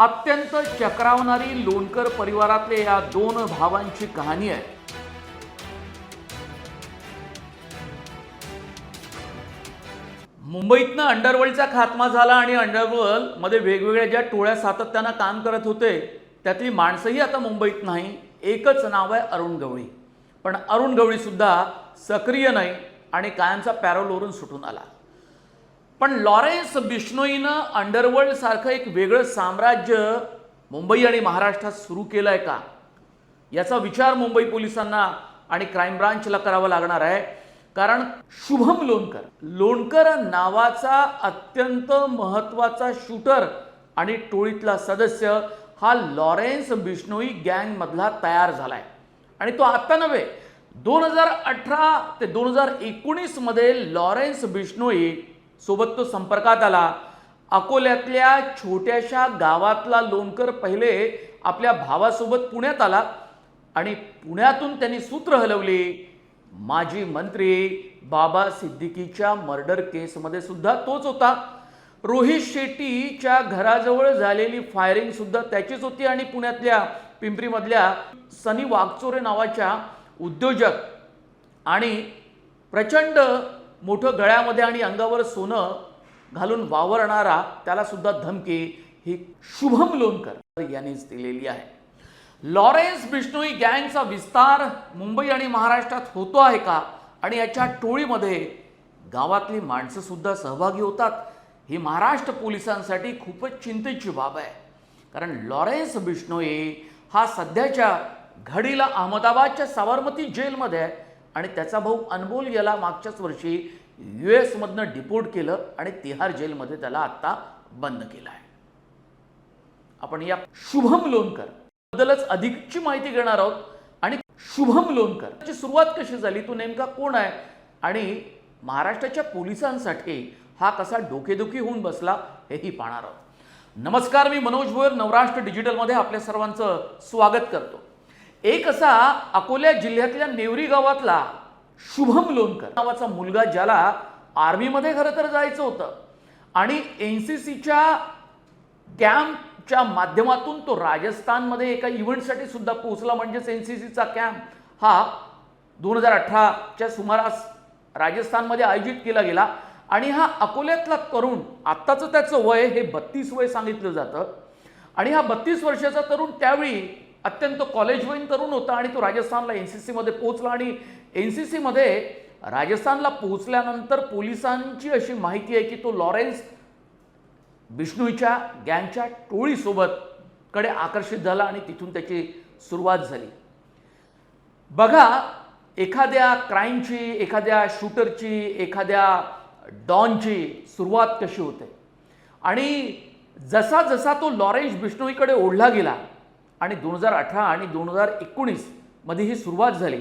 अत्यंत चक्रावणारी लोणकर परिवारातले या दोन भावांची कहाणी आहे. मुंबईतनं अंडरवर्ल्डचा खात्मा झाला आणि अंडरवर्ल्डमध्ये वेगवेगळ्या ज्या टोळ्या सातत्यानं काम करत होते त्यातली माणसंही आता मुंबईत नाही. एकच नाव आहे अरुण गवळी. पण अरुण गवळीसुद्धा सक्रिय नाही आणि कायमचा पॅरोलवरून सुटून आला. पण लॉरेन्स बिश्नोईनं अंडरवर्ल्ड सारखं एक वेगळं साम्राज्य मुंबई आणि महाराष्ट्रात सुरू केलं आहे का? याचा विचार मुंबई पोलिसांना आणि क्राईम ब्रांचला करावा लागणार आहे. कारण शुभम लोणकर लोणकर नावाचा अत्यंत महत्त्वाचा शूटर आणि टोळीतला सदस्य हा लॉरेन्स बिश्नोई गँगमधला तयार झाला आहे आणि तो आत्ता नव्हे दोन हजार अठरा ते दोन हजार एकोणीसमध्ये लॉरेन्स बिश्नोई सोबत तो संपर्कात आला. अकोल्यातल्या छोट्याशा गावातला लोणकर पहिले आपल्या भावासोबत पुण्यात आला आणि पुण्यातून त्यांनी सूत्र हलवली. माजी मंत्री बाबा सिद्दीकीच्या मर्डर केसमध्ये सुद्धा तोच होता. रोहित शेट्टीच्या घराजवळ झालेली फायरिंग सुद्धा त्याचीच होती आणि पुण्यातल्या पिंपरीमधल्या सनी वागचोरे नावाच्या उद्योजक आणि प्रचंड मोठं गळ्यामध्ये आणि अंगावर सोनं घालून वावरणारा त्यालासुद्धा धमकी ही शुभम लोणकर यांनीच दिलेली आहे. लॉरेन्स बिष्णोई गँगचा विस्तार मुंबई आणि महाराष्ट्रात होतो आहे का? आणि याच्या टोळीमध्ये गावातली माणसंसुद्धा सहभागी होतात ही महाराष्ट्र पोलिसांसाठी खूपच चिंतेची बाब आहे. कारण लॉरेन्स बिष्णोई हा सध्याच्या घडीला अहमदाबादच्या साबरमती जेलमध्ये आहे आणि त्याचा भाऊ अनमोल याला मागच्याच वर्षी यू एसमधनं डिपोर्ट केलं आणि तिहार जेलमध्ये त्याला आत्ता बंद केलं आहे. आपण या शुभम लोणकर बद्दलच अधिकची माहिती घेणार आहोत. आणि शुभम लोणकर ची सुरुवात कशी झाली तो नेमका कोण आहे? आणि महाराष्ट्राच्या पोलिसांसाठी हा कसा डोकेदुखी होऊन बसला हेही पाहणार आहोत. नमस्कार मी मनोज भोयर नवराष्ट्र डिजिटलमध्ये आपल्या सर्वांचं स्वागत करतो. एक असा अकोल्या जिल्ह्यातल्या नेवरी गावातला शुभम लोणकर नावाचा मुलगा ज्याला आर्मीमध्ये खरं तर जायचं होतं. आणि एन सी सीच्या कॅम्पच्या माध्यमातून तो राजस्थानमध्ये एका इव्हेंटसाठी सुद्धा पोहोचला म्हणजेच एन सी सीचा कॅम्प हा दोन हजार अठराच्या सुमारास राजस्थानमध्ये आयोजित केला गेला. आणि हा अकोल्यातला तरुण आत्ताचं त्याचं वय हे बत्तीस वय सांगितलं जातं. आणि हा बत्तीस वर्षाचा तरुण त्यावेळी अत्यंत कॉलेजवयीन तरुण होता आणि तो राजस्थानला एन सी सीमध्ये पोहोचला आणि एन सी सीमध्ये राजस्थानला पोहोचल्यानंतर पोलिसांची अशी माहिती आहे की तो लॉरेन्स बिष्णूच्या गँगच्या टोळीसोबत कडे आकर्षित झाला आणि तिथून त्याची सुरुवात झाली. बघा एखाद्या क्राईमची एखाद्या शूटरची एखाद्या डॉनची सुरुवात कशी होते. आणि जसा जसा तो लॉरेन्स बिष्णोईकडे ओढला गेला आणि दोन हजार अठरा आणि दोन हजार एकोणीसमध्ये ही सुरुवात झाली.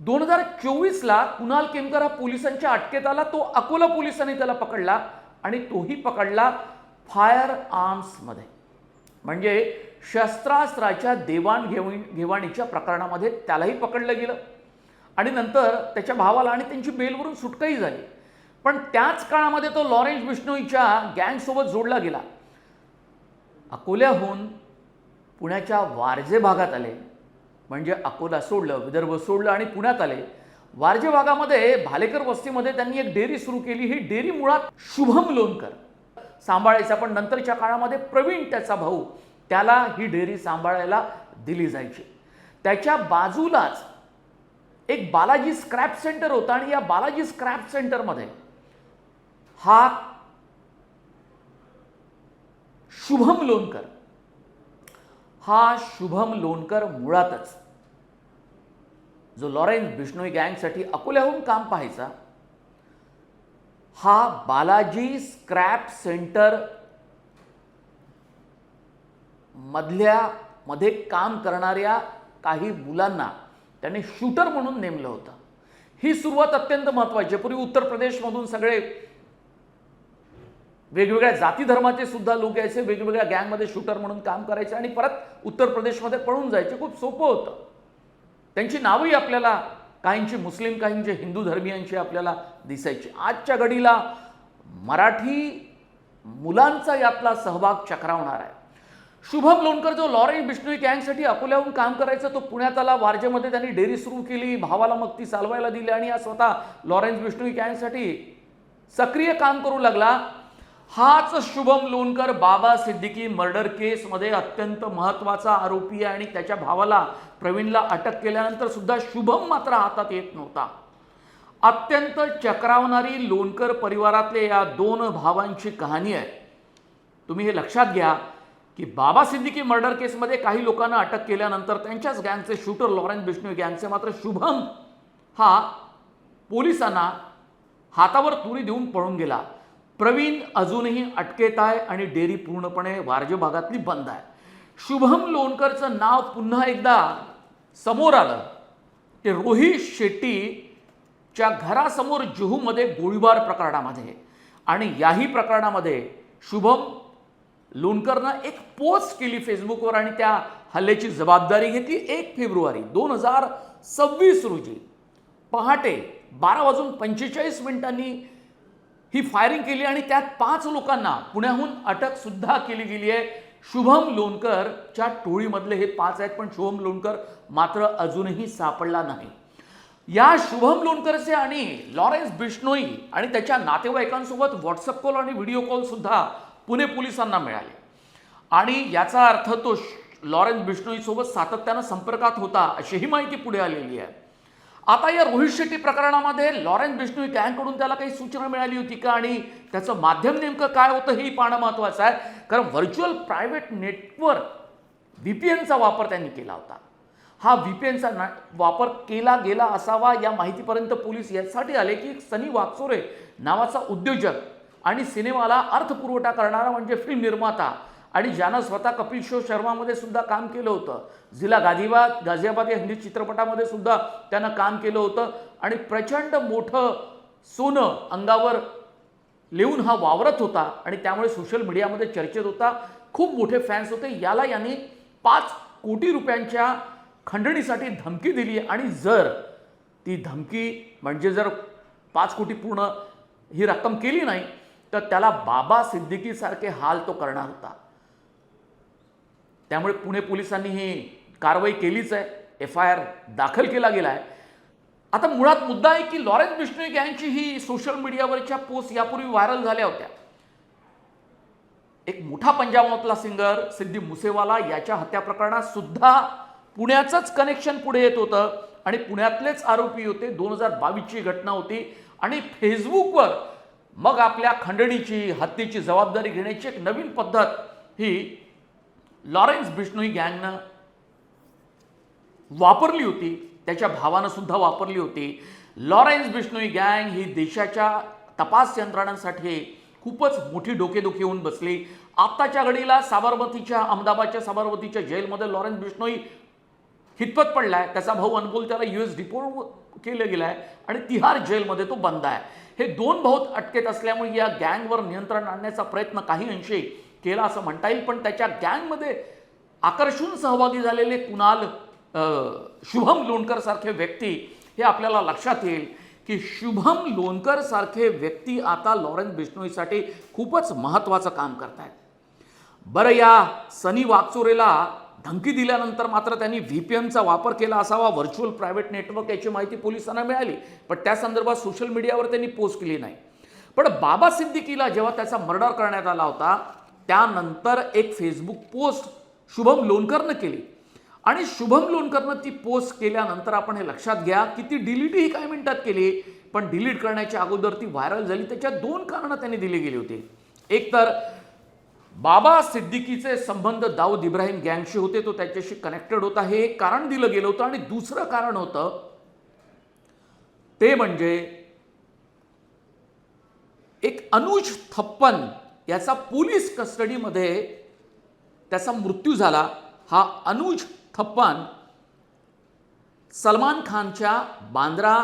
दोन हजार चोवीसला कुणाल केमकर हा पोलिसांच्या अटकेत आला? तो अकोला पोलिसांनी त्याला पकडला आणि तोही पकडला फायर आर्म्समध्ये म्हणजे शस्त्रास्त्राच्या देवाणघेवण घेवाणीच्या प्रकरणामध्ये त्यालाही पकडलं गेलं. आणि नंतर त्याच्या भावाला आणि त्यांची बेलवरून सुटकाही झाली. पण त्याच काळामध्ये तो लॉरेन्स बिष्णोईच्या गँगसोबत जोडला गेला. अकोल्याहून पुण्याच्या वारजे भागात आले. म्हणजे अकोला सोडलं विदर्भ सोडलं आणि पुण्यात आले. वारजे भागामध्ये भालेकर वस्तीमध्ये त्यांनी एक डेअरी सुरू केली. ही डेअरी मुळात शुभम लोणकर. सांभाळायचा पण नंतरच्या काळामध्ये प्रवीण त्याचा भाऊ त्याला ही डेअरी सांभाळायला दिली जायची. त्याच्या बाजूलाच एक बालाजी स्क्रॅप सेंटर होता आणि या बालाजी स्क्रॅप सेंटरमध्ये हा शुभम लोणकर हा शुभम लोणकर मुळातच. जो लॉरेन्स बिष्णोई गँगसाठी अकोल्याहून काम पाहायचा हा बालाजी स्क्रॅप सेंटर मधल्या मध्ये काम करणाऱ्या काही मुलांना त्याने शूटर म्हणून नेमलं होतं. ही सुरुवात अत्यंत महत्त्वाची आहे. पूर्वी उत्तर प्रदेशमधून सगळे वेगवेगळ्या जाती धर्माचे सुद्धा लोक यायचे वेगवेगळ्या गँगमध्ये शूटर म्हणून काम करायचे आणि परत उत्तर प्रदेशमध्ये पळून जायचे. खूप सोपं होतं. त्यांची नावही आपल्याला काहींची मुस्लिम काहींचे हिंदू धर्मियांची आपल्याला दिसायची. आजच्या घडीला मराठी मुलांचा यातला सहभाग चक्रावणार आहे. शुभम लोणकर जो लॉरेन्स बिष्णोई गँगसाठी अकोल्याहून काम करायचा तो पुण्यात आला वारजेमध्ये त्यांनी डेअरी सुरू केली भावाला मग ती चालवायला दिली आणि हा स्वतः लॉरेन्स बिष्णोई गँगसाठी सक्रिय काम करू लागला. हाच शुभम लोणकर बाबा सिद्दीकी मर्डर केसमध्ये अत्यंत महत्त्वाचा आरोपी आहे आणि त्याच्या भावाला प्रवीणला अटक केल्यानंतर सुद्धा शुभम मात्र हातात येत नव्हता. अत्यंत चक्रावणारी लोणकर परिवारातले या दोन भावांची कहाणी आहे. तुम्ही हे लक्षात घ्या की बाबा सिद्दीकी मर्डर केसमध्ये काही लोकांना अटक केल्यानंतर त्यांच्याच गँगचे शूटर लॉरेन्स बिष्णू गँगचे मात्र शुभम हा पोलिसांना हातावर तुरी देऊन पळून गेला. प्रवीण अजूनही अटकेत आहे आणि डेअरी पूर्णपणे वारजे भागातली बंद आहे. शुभम लोणकरचं नाव पुन्हा एकदा समोर आलं. ते रोहित शेट्टीच्या घरासमोर जुहूमध्ये गोळीबार प्रकरणामध्ये. आणि याही प्रकरणामध्ये शुभम लोणकरनं एक पोस्ट केली फेसबुकवर आणि त्या हल्ल्याची जबाबदारी घेतली एक फेब्रुवारी दोन हजार सव्वीस रोजी. पहाटे बारा वाजून पंचेचाळीस मिनिटांनी ही फायरिंग केली आणि त्यात पाच लोकांना पुण्याहून अटक सुद्धा केली गेली आहे. शुभम लोणकरच्या टोळीमधले हे पाच आहेत पण शुभम लोणकर मात्र अजूनही सापडला नाही. या शुभम लोणकरचे आणि लॉरेन्स बिश्नोई आणि त्याच्या नातेवाईकांसोबत व्हॉट्सअप कॉल आणि व्हिडिओ कॉल सुद्धा पुणे पोलिसांना मिळाले. आणि याचा अर्थ तो लॉरेन्स बिश्नोईसोबत सातत्यानं संपर्कात होता अशीही माहिती पुढे आलेली आहे. आता या रोहित शेट्टी प्रकरणामध्ये लॉरेन्स बिश्नोई गँगकडून त्याला काही सूचना मिळाली होती का? आणि त्याचं माध्यम नेमकं काय होतं हे पाहणं महत्त्वाचं आहे. कारण virtual private network V P एनचा वापर त्यांनी केला होता. हा व्ही पी एनचा ना वापर केला गेला असावा या माहितीपर्यंत पोलीस यासाठी आले की सनी वाकचोरे नावाचा उद्योजक आणि सिनेमाला अर्थपुरवठा करणारा म्हणजे फिल्म निर्माता आणि ज्यानं स्वतः कपिल शो शर्मामध्ये सुद्धा काम केलं होतं. जिला गाझिबाद गाझियाबाद या हिंदी चित्रपटामध्ये सुद्धा त्यानं काम केलं होतं. आणि प्रचंड मोठं सोनं अंगावर लिहून हा वावरत होता आणि त्यामुळे सोशल मीडियामध्ये चर्चेत होता. खूप मोठे फॅन्स होते. याला यांनी पाच कोटी रुपयांच्या खंडणीसाठी धमकी दिली आणि जर ती धमकी म्हणजे जर पाच कोटी पूर्ण ही रक्कम केली नाही तर त्याला बाबा सिद्दीकीसारखे हाल तो करणार होता. त्यामुळे पुणे पोलिसांनी ही कारवाई केलीच आहे. एफ आय आर दाखल केला गेला आहे. आता मुळात मुद्दा आहे की लॉरेन्स बिश्नोई गँगची ही सोशल मीडियावरच्या पोस्ट यापूर्वी व्हायरल झाल्या होत्या. एक मोठा पंजाबातला सिंगर सिद्धी मुसेवाला याच्या हत्या प्रकरणात सुद्धा पुण्याचंच कनेक्शन पुढे येत होतं आणि पुण्यातलेच आरोपी होते. दोन हजार बावीसची घटना होती आणि फेसबुकवर मग आपल्या खंडणीची हत्येची जबाबदारी घेण्याची एक नवीन पद्धत ही लॉरेन्स बिश्नोई गँगनं वापरली होती त्याच्या भावानं सुद्धा वापरली होती. लॉरेन्स बिश्नोई गँग ही देशाच्या तपास यंत्रणांसाठी खूपच मोठी डोकेदुखी होऊन बसली. आत्ताच्या घडीला साबरमतीच्या अहमदाबादच्या साबरमतीच्या जेलमध्ये लॉरेन्स बिष्णोई हितपत पडलाय. त्याचा भाऊ अनमोल त्याला यू एस डिपोर्ट केलं गेलं आहे आणि तिहार जेलमध्ये तो बंद आहे. हे दोन भाऊ अटकेत असल्यामुळे या गँगवर नियंत्रण आणण्याचा प्रयत्न काही अंशी केला असं म्हणता येईल पण त्याच्या गँगमध्ये आकर्षून सहभागी झालेले कुणाल शुभम लोणकर सारखे व्यक्ती हे आपल्याला लक्षात येईल की शुभम लोणकर सारखे व्यक्ती आता लॉरेन्स बिश्नोईसाठी खूपच महत्त्वाचं काम करतायत. बरं या सनी वाकचोरेला धमकी दिल्यानंतर मात्र त्यांनी व्ही पी एमचा वापर केला असावा व्हर्च्युअल प्रायव्हेट नेटवर्क याची माहिती पोलिसांना मिळाली पण त्या संदर्भात सोशल मीडियावर त्यांनी पोस्ट केली नाही. पण बाबा सिद्दीकीला जेव्हा त्याचा मर्डर करण्यात आला होता त्यानंतर एक फेसबुक पोस्ट शुभम लोणकरनं केली. आणि शुभम लोणकरनं ती पोस्ट केल्यानंतर आपण हे लक्षात घ्या की ती डिलीटही काही मिनिटात केली. पण डिलीट करण्याच्या अगोदर ती व्हायरल झाली. त्याच्या दोन कारणं त्यांनी दिली गेली होती. एक तर बाबा सिद्दीकीचे संबंध दाऊद इब्राहिम गँगशी होते तो त्याच्याशी कनेक्टेड होता. हे एक कारण दिलं गेलं होतं. आणि दुसरं कारण होतं ते म्हणजे एक अनुज थप्पन याचा पोलीस कस्टडीमध्ये त्याचा मृत्यू झाला. हा अनुज थप्पन सलमान खानच्या बांद्रा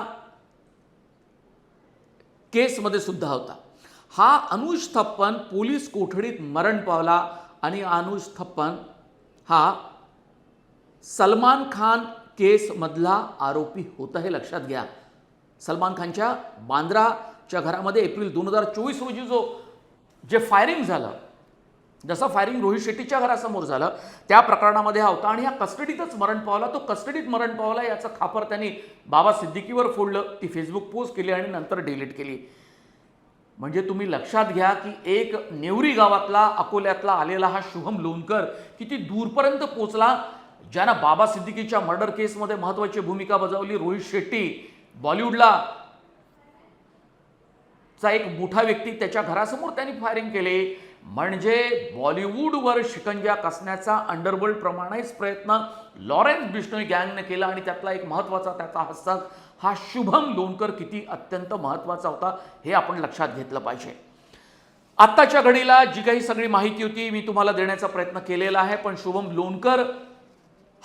केसमध्ये सुद्धा होता. हा अनुज थप्पन पोलीस कोठडीत मरण पावला आणि अनुज थप्पन हा सलमान खान केसमधला आरोपी होता हे लक्षात घ्या. सलमान खानच्या बांद्राच्या घरामध्ये एप्रिल दोन हजार चोवीस रोजी जो जे फायरिंग झालं जसं फायरिंग रोहित शेट्टीच्या घरासमोर झालं त्या प्रकरणामध्ये हा होता आणि हा कस्टडीतच मरण पावला. तो कस्टडीत मरण पावला याचं खापर त्यांनी बाबा सिद्दीकीवर फोडलं ती फेसबुक पोस्ट केली आणि नंतर डिलीट केली. म्हणजे तुम्ही लक्षात घ्या की एक नेवरी गावातला अकोल्यातला आलेला हा शुभम लोणकर किती दूरपर्यंत पोचला ज्यानं बाबा सिद्दीकीच्या मर्डर केसमध्ये महत्त्वाची भूमिका बजावली. रोहित शेट्टी बॉलिवूडला चा एक मोठा व्यक्ती त्याच्या घरासमोर त्यांनी फायरिंग केले. म्हणजे बॉलिवूडवर शिकंजा कसण्याचा अंडरवर्ल्ड प्रमाणेच प्रयत्न लॉरेन्स बिष्णोई गँगने केला आणि त्यातला एक महत्त्वाचा त्याचा हस्सा हा शुभम लोणकर किती अत्यंत महत्त्वाचा होता हे आपण लक्षात घेतलं पाहिजे. आत्ताच्या घडीला जी काही सगळी माहिती होती मी तुम्हाला देण्याचा प्रयत्न केलेला आहे पण शुभम लोणकर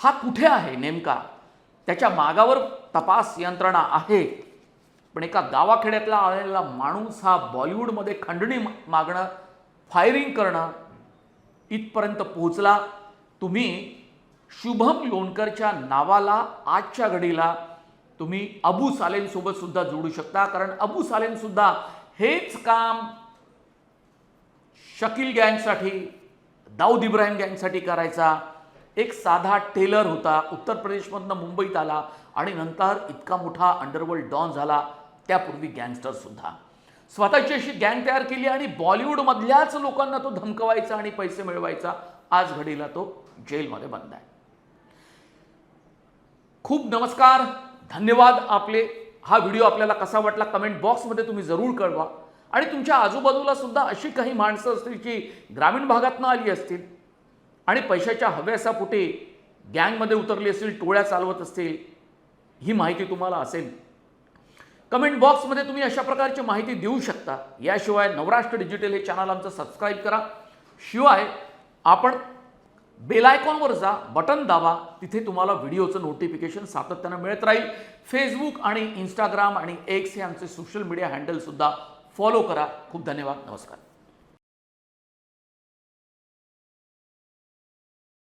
हा कुठे आहे नेमका? त्याच्या मागावर तपास यंत्रणा आहे. पण एका गावाखेड्यातला आलेला माणूस हा बॉलिवूडमध्ये खंडणी मागणं फायरिंग करणं इथपर्यंत पोहोचला. तुम्ही शुभम लोणकरच्या नावाला आजच्या घडीला तुम्ही अबू सालेमसोबत सुद्धा जोडू शकता. कारण अबू सालेनसुद्धा हेच काम शकील गँगसाठी दाऊद इब्राहिम गँगसाठी करायचा. एक साधा टेलर होता. उत्तर प्रदेशमधनं मुंबईत आला आणि नंतर इतका मोठा अंडरवर्ल्ड डॉन झाला. त्यापूर्वी गँगस्टरसुद्धा स्वतःची अशी गँग तयार केली आणि बॉलिवूडमधल्याच लोकांना तो धमकवायचा आणि पैसे मिळवायचा आज घडीला तो जेलमध्ये बंद आहे. खूप नमस्कार धन्यवाद आपले हा व्हिडिओ आपल्याला कसा वाटला कमेंट बॉक्समध्ये तुम्ही जरूर कळवा. आणि तुमच्या आजूबाजूला सुद्धा अशी काही माणसं असतील जी ग्रामीण भागातनं आली असतील आणि पैशाच्या हव्यासापुटे गँगमध्ये उतरली असतील टोळ्या चालवत असतील ही माहिती तुम्हाला असेल. कमेंट बॉक्समध्ये तुम्ही अशा प्रकारची माहिती देऊ शकता. याशिवाय नवराष्ट्र डिजिटल हे चॅनल आमचं सबस्क्राईब करा. शिवाय आपण बेलायकॉनवर जा बटन दाबा तिथे तुम्हाला व्हिडिओचं नोटिफिकेशन सातत्यानं मिळत राहील. फेसबुक आणि इंस्टाग्राम आणि एक्स हे आमचे सोशल मीडिया हँडलसुद्धा फॉलो करा. खूप धन्यवाद. नमस्कार.